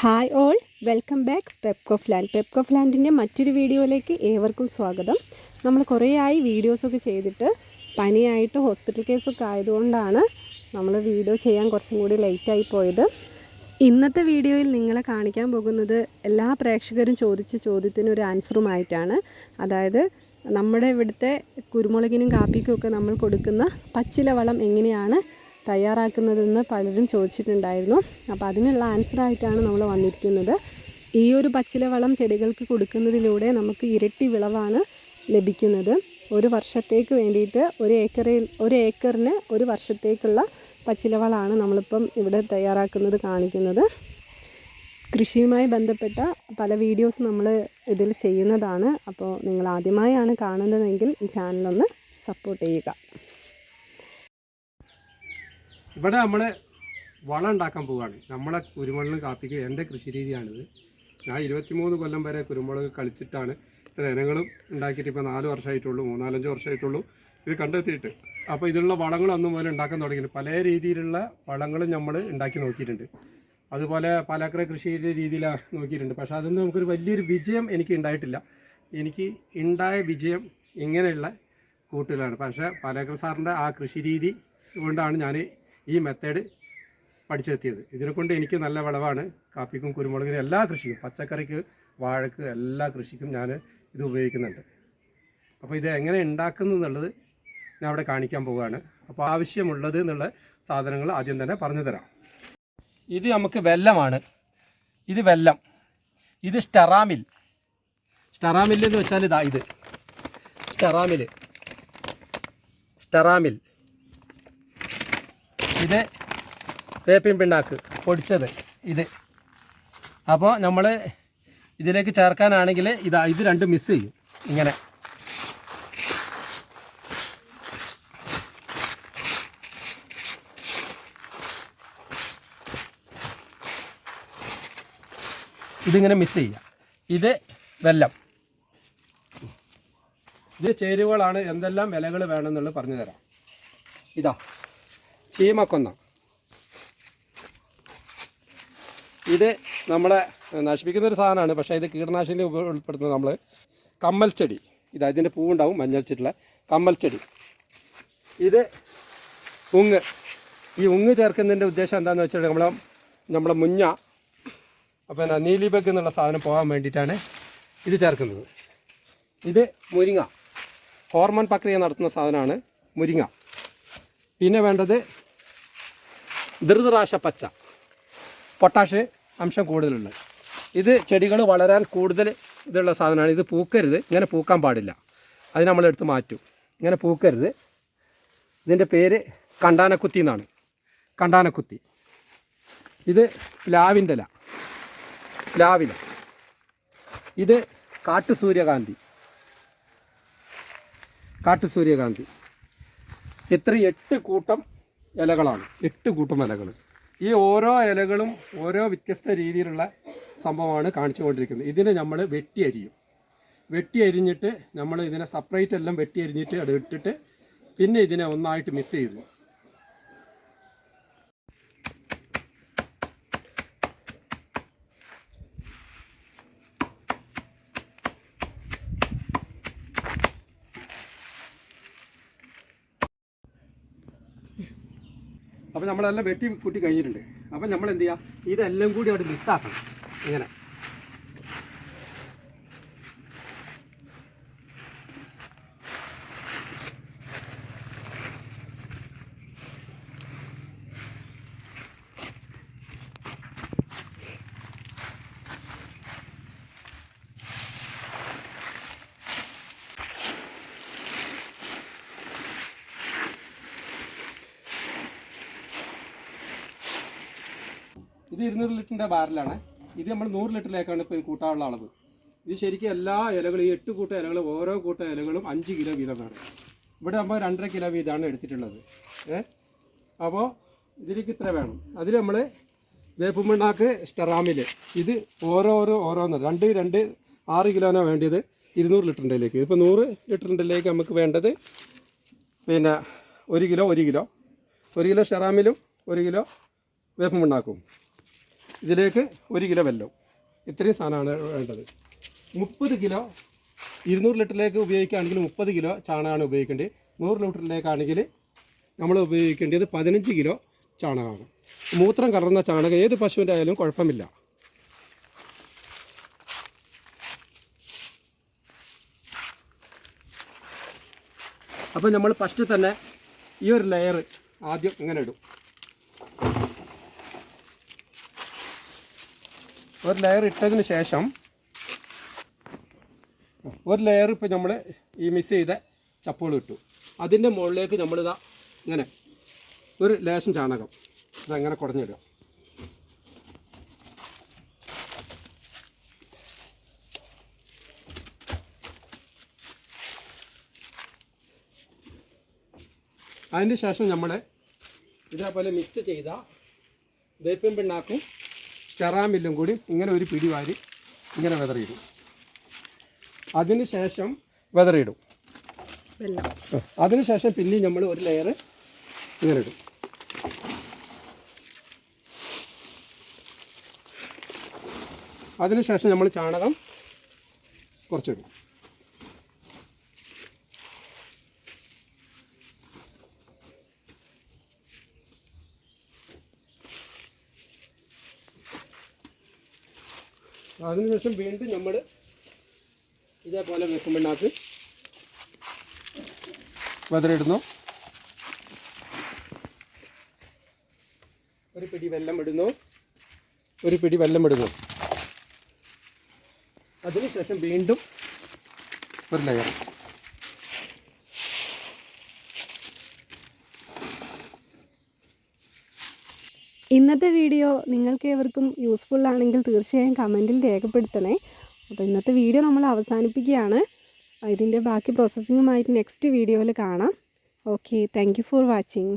Hi all welcome back പെപ്കോ ഫ്ലാൻഡ് പെപ്കോ ഫ്ലാൻഡിന്റെ മറ്റൊരു വീഡിയോയിലേക്ക് ഏവർക്കും സ്വാഗതം. നമ്മൾ കുറേയായി വീഡിയോസൊക്കെ ചെയ്തിട്ട് പനിയായിട്ട് ഹോസ്പിറ്റൽ കേസൊക്കെ ആയതുകൊണ്ടാണ് നമ്മൾ വീഡിയോ ചെയ്യാൻ കുറച്ചും കൂടി ലേറ്റായി പോയത്. ഇന്നത്തെ വീഡിയോയിൽ നിങ്ങളെ കാണിക്കാൻ പോകുന്നത് എല്ലാ പ്രേക്ഷകരും ചോദിച്ച ചോദ്യത്തിനൊരു ആൻസറുമായിട്ടാണ് അതായത് നമ്മുടെ ഇവിടുത്തെ കുരുമുളകിനും കാപ്പിക്കും ഒക്കെ നമ്മൾ കൊടുക്കുന്ന പച്ചില വളം എങ്ങനെയാണ് തയ്യാറാക്കുന്നതെന്ന് പലരും ചോദിച്ചിട്ടുണ്ടായിരുന്നു. അപ്പോൾ അതിനുള്ള ആൻസറായിട്ടാണ് നമ്മൾ വന്നിരിക്കുന്നത്. ഈ ഒരു പച്ചില വളം ചെടികൾക്ക് കൊടുക്കുന്നതിലൂടെ നമുക്ക് ഇരട്ടി വിളവാണ് ലഭിക്കുന്നത്. ഒരു വർഷത്തേക്ക് വേണ്ടിയിട്ട് ഒരു ഏക്കറിൽ ഒരു ഏക്കറിന് ഒരു വർഷത്തേക്കുള്ള പച്ചിലവളമാണ് നമ്മളിപ്പം ഇവിടെ തയ്യാറാക്കുന്നത് കാണിക്കുന്നത്. കൃഷിയുമായി ബന്ധപ്പെട്ട പല വീഡിയോസ് നമ്മൾ ഇതിൽ ചെയ്യുന്നതാണ്. അപ്പോൾ നിങ്ങൾ ആദ്യമായാണ് കാണുന്നതെങ്കിൽ ഈ ചാനലൊന്ന് സപ്പോർട്ട് ചെയ്യുക. ഇവിടെ നമ്മൾ വളം ഉണ്ടാക്കാൻ പോവുകയാണ്. നമ്മളെ കുരുമുളക് കാപ്പിക്ക് എന്റെ കൃഷി രീതിയാണിത്. ഞാൻ ഇരുപത്തിമൂന്ന് കൊല്ലം വരെ കുരുമുളക് കളിച്ചിട്ടാണ് ഇത്ര ഇനങ്ങളും ഉണ്ടാക്കിയിട്ട് ഇപ്പോൾ നാല് വർഷമായിട്ടുള്ളൂ മൂന്നാലഞ്ച് വർഷമായിട്ടുള്ളൂ ഇത് കണ്ടെത്തിയിട്ട്. അപ്പോൾ ഇതിലുള്ള വളങ്ങളൊന്നും പോലെ ഉണ്ടാക്കാൻ തുടങ്ങിയിട്ടുണ്ട്. പല രീതിയിലുള്ള വളങ്ങളും നമ്മൾ ഉണ്ടാക്കി നോക്കിയിട്ടുണ്ട്. അതുപോലെ പലക്കര കൃഷിയുടെ രീതിയിലാണ് നോക്കിയിട്ടുണ്ട്. പക്ഷേ അതൊന്നും നമുക്കൊരു വലിയൊരു വിജയം എനിക്ക് ഉണ്ടായിട്ടില്ല. എനിക്ക് ഉണ്ടായ വിജയം ഇങ്ങനെയുള്ള കൂട്ടുകളാണ്. പക്ഷേ പലക്കര സാറിന്റെ ആ കൃഷി രീതി കൊണ്ടാണ് ഞാൻ ഈ മെത്തേഡ് പഠിച്ചെത്തിയത്. ഇതിനെക്കൊണ്ട് എനിക്ക് നല്ല വിളവാണ്. കാപ്പിക്കും കുരുമുളകിനും എല്ലാ കൃഷിക്കും പച്ചക്കറിക്ക് വാഴക്ക് എല്ലാ കൃഷിക്കും ഞാൻ ഇത് ഉപയോഗിക്കുന്നുണ്ട്. അപ്പോൾ ഇത് എങ്ങനെ ഉണ്ടാക്കുന്നു എന്നുള്ളത് ഞാൻ അവിടെ കാണിക്കാൻ പോവുകയാണ്. അപ്പോൾ ആവശ്യമുള്ളത് എന്നുള്ള സാധനങ്ങൾ ആദ്യം തന്നെ പറഞ്ഞു തരാം. ഇത് നമുക്ക് വെല്ലമാണ്. ഇത് വെല്ലം. ഇത് സ്റ്റെറാമിൽ. സ്റ്റെറാമിൽ എന്ന് വെച്ചാൽ ഇതാ ഇത്. സ്റ്റെറാമിൽ സ്റ്റെറാമിൽ. ഇത് വേപ്പിൻ പിണ്ണാക്ക് പൊടിച്ചത് ഇത്. അപ്പോൾ നമ്മൾ ഇതിലേക്ക് ചേർക്കാനാണെങ്കിൽ ഇതാ ഇത് രണ്ടും മിസ് ചെയ്യും. ഇങ്ങനെ. ഇതിങ്ങനെ മിസ് ചെയ്യുക ഇത് വെല്ലം. ഇത് ചേരുവകളാണ് എന്തെല്ലാം വിലകൾ വേണമെന്നുള്ളത് പറഞ്ഞു തരാം ഇതാ. ചീമക്കൊന്ന. ഇത് നമ്മളെ നശിപ്പിക്കുന്ന ഒരു സാധനമാണ്. പക്ഷേ ഇത് കീടനാശിനി ഉൾപ്പെടുത്തുന്നത് നമ്മൾ കമ്മൽ ചെടി. ഇത് അതിന്റെ പൂവുണ്ടാവും മഞ്ഞൾ ചെടിയുള്ള കമ്മൽ ചെടി. ഇത് ഉങ്ങ്. ഈ ഉങ്ങ് ചേർക്കുന്നതിന്റെ ഉദ്ദേശം എന്താണെന്ന് വെച്ചാൽ നമ്മളെ നമ്മളെ മുഞ്ഞ പിന്നെ നീലിബഗ് എന്നുള്ള സാധനം പോകാൻ വേണ്ടിയിട്ടാണ് ഇത് ചേർക്കുന്നത്. ഇത് മുരിങ്ങ. ഹോർമോൺ പ്രക്രിയ നടത്തുന്ന സാധനമാണ് മുരിങ്ങ. പിന്നെ വേണ്ടത് ധൃതരാശ പച്ച. പൊട്ടാഷ് അംശം കൂടുതലുണ്ട്. ഇത് ചെടികൾ വളരാൻ കൂടുതൽ ഇതുള്ള സാധനമാണ്. ഇത് പൂക്കരുത്. ഇങ്ങനെ പൂക്കാൻ പാടില്ല. അത് നമ്മൾ എടുത്ത് മാറ്റും. ഇങ്ങനെ പൂക്കരുത്. ഇതിന്റെ പേര് കണ്ടാനക്കുത്തി എന്നാണ്. കണ്ടാനക്കുത്തി. ഇത് പ്ലാവിന്റെ ഇല. പ്ലാവില. ഇത് കാട്ടു സൂര്യകാന്തി. കാട്ടു സൂര്യകാന്തി. ഇത്ര എട്ട് കൂട്ടം ഇലകളാണ്. എട്ട് കൂട്ടം ഇലകൾ ഈ ഓരോ ഇലകളും ഓരോ വ്യത്യസ്ത രീതിയിലുള്ള സംഭവമാണ് കാണിച്ചു കൊണ്ടിരിക്കുന്നത് ഇതിനെ നമ്മൾ വെട്ടി അരിയും. വെട്ടി അരിഞ്ഞിട്ട് നമ്മൾ ഇതിനെ സെപ്പറേറ്റ് എല്ലാം വെട്ടി അരിഞ്ഞിട്ട് അത് ഇട്ടിട്ട് പിന്നെ ഇതിനെ ഒന്നായിട്ട് മിക്സ് ചെയ്യുന്നു. അപ്പോൾ നമ്മളെല്ലാം വെട്ടി കൂട്ടി കഴിഞ്ഞിട്ടുണ്ട്. അപ്പം നമ്മൾ എന്ത് ചെയ്യുക ഇതെല്ലാം കൂടി അവിടെ മിസ്സാക്കണം ഇങ്ങനെ. ഇത് ഇരുന്നൂറ് ലിറ്ററിന്റെ ബാരലാണ്. ഇത് നമ്മൾ നൂറ് ലിറ്ററിലേക്കാണ് ഇപ്പോൾ കൂട്ടാനുള്ള അളവ്. ഇത് ശരിക്കും എല്ലാ ഇലകളും ഈ എട്ട് കൂട്ട ഇലകളും ഓരോ കൂട്ട ഇലകളും അഞ്ച് കിലോ വീതമാണ് ഇവിടെ നമ്മൾ രണ്ടര കിലോ വീതമാണ് എടുത്തിട്ടുള്ളത്. ഏ? അപ്പോൾ ഇതിലേക്ക് ഇത്ര വേണം. അതിൽ നമ്മൾ വേപ്പുമണ്ണാക്ക് സ്റ്റെറാമിൽ ഇത് ഓരോരോ ഓരോന്ന് രണ്ട് രണ്ട് ആറ് കിലോനാണ് വേണ്ടിയത് ഇരുന്നൂറ് ലിറ്ററിന്റെയിലേക്ക് ഇതിപ്പോൾ നൂറ് ലിറ്ററിന്റെയിലേക്ക് നമുക്ക് വേണ്ടത് പിന്നെ ഒരു കിലോ ഒരു കിലോ. ഒരു കിലോ സ്റ്റെറാമിലും ഒരു കിലോ വേപ്പുമണ്ണാക്കും. ഇതിലേക്ക് ഒരു കിലോ വെല്ലം. ഇത്രയും സാധനമാണ് വേണ്ടത്. മുപ്പത് കിലോ ഇരുന്നൂറ് ലിറ്ററിലേക്ക് ഉപയോഗിക്കുകയാണെങ്കിൽ മുപ്പത് കിലോ ചാണകമാണ് ഉപയോഗിക്കേണ്ടത്. നൂറ് ലിറ്ററിലേക്കാണെങ്കിൽ നമ്മൾ ഉപയോഗിക്കേണ്ടത് പതിനഞ്ച് കിലോ ചാണകമാണ്. മൂത്രം കലർന്ന ചാണകം ഏത് പശുവിന്റെ ആയാലും കുഴപ്പമില്ല. അപ്പോൾ നമ്മൾ ഫസ്റ്റ് തന്നെ ഈ ഒരു ലെയർ ആദ്യം ഇങ്ങനെ ഇടും. ഒരു ലെയർ ഇട്ടതിന് ശേഷം ഒരു ലെയർ ഇപ്പോൾ നമ്മൾ ഈ മിക്സ് ചെയ്ത ചപ്പുകൾ ഇട്ടു. അതിന്റെ മുകളിലേക്ക് നമ്മളിതാ ഇങ്ങനെ ഒരു ലേശം ചാണകം. ഇതങ്ങനെ കുടഞ്ഞിടുക അതിന് ശേഷം നമ്മൾ ഇതേപോലെ മിക്സ് ചെയ്ത വേപ്പിൻ പിണ്ണാക്കും ചെറാമില്ലും കൂടി ഇങ്ങനെ ഒരു പിടി വാരി ഇങ്ങനെ വെതറിയിടും. അതിന് ശേഷം വെതറിയിടും. അതിനുശേഷം അതിന് ശേഷം പിന്നെയും നമ്മൾ ഒരു ലെയർ ഇങ്ങനെ ഇടും. അതിനുശേഷം നമ്മൾ ചാണകം കുറച്ചിടും. അതിനുശേഷം വീണ്ടും നമ്മൾ ഇതേപോലെ വെക്കും പിണ്ണാക്ക് വെതറിടുന്നു. ഒരു പിടി വെല്ലം ഇടുന്നു. ഒരു പിടി വെല്ലം ഇടുന്നു. അതിനുശേഷം വീണ്ടും ഒരു ലെയർ ഇന്നത്തെ വീഡിയോ നിങ്ങൾക്ക് ഏവർക്കും യൂസ്ഫുൾ ആണെങ്കിൽ തീർച്ചയായും കമന്റിൽ രേഖപ്പെടുത്തണേ. അപ്പോൾ ഇന്നത്തെ വീഡിയോ നമ്മൾ അവസാനിപ്പിക്കുകയാണ്. ഇതിന്റെ ബാക്കി പ്രോസസ്സിങ്ങുമായിട്ട് നെക്സ്റ്റ് വീഡിയോയിൽ കാണാം. Okay thank for watching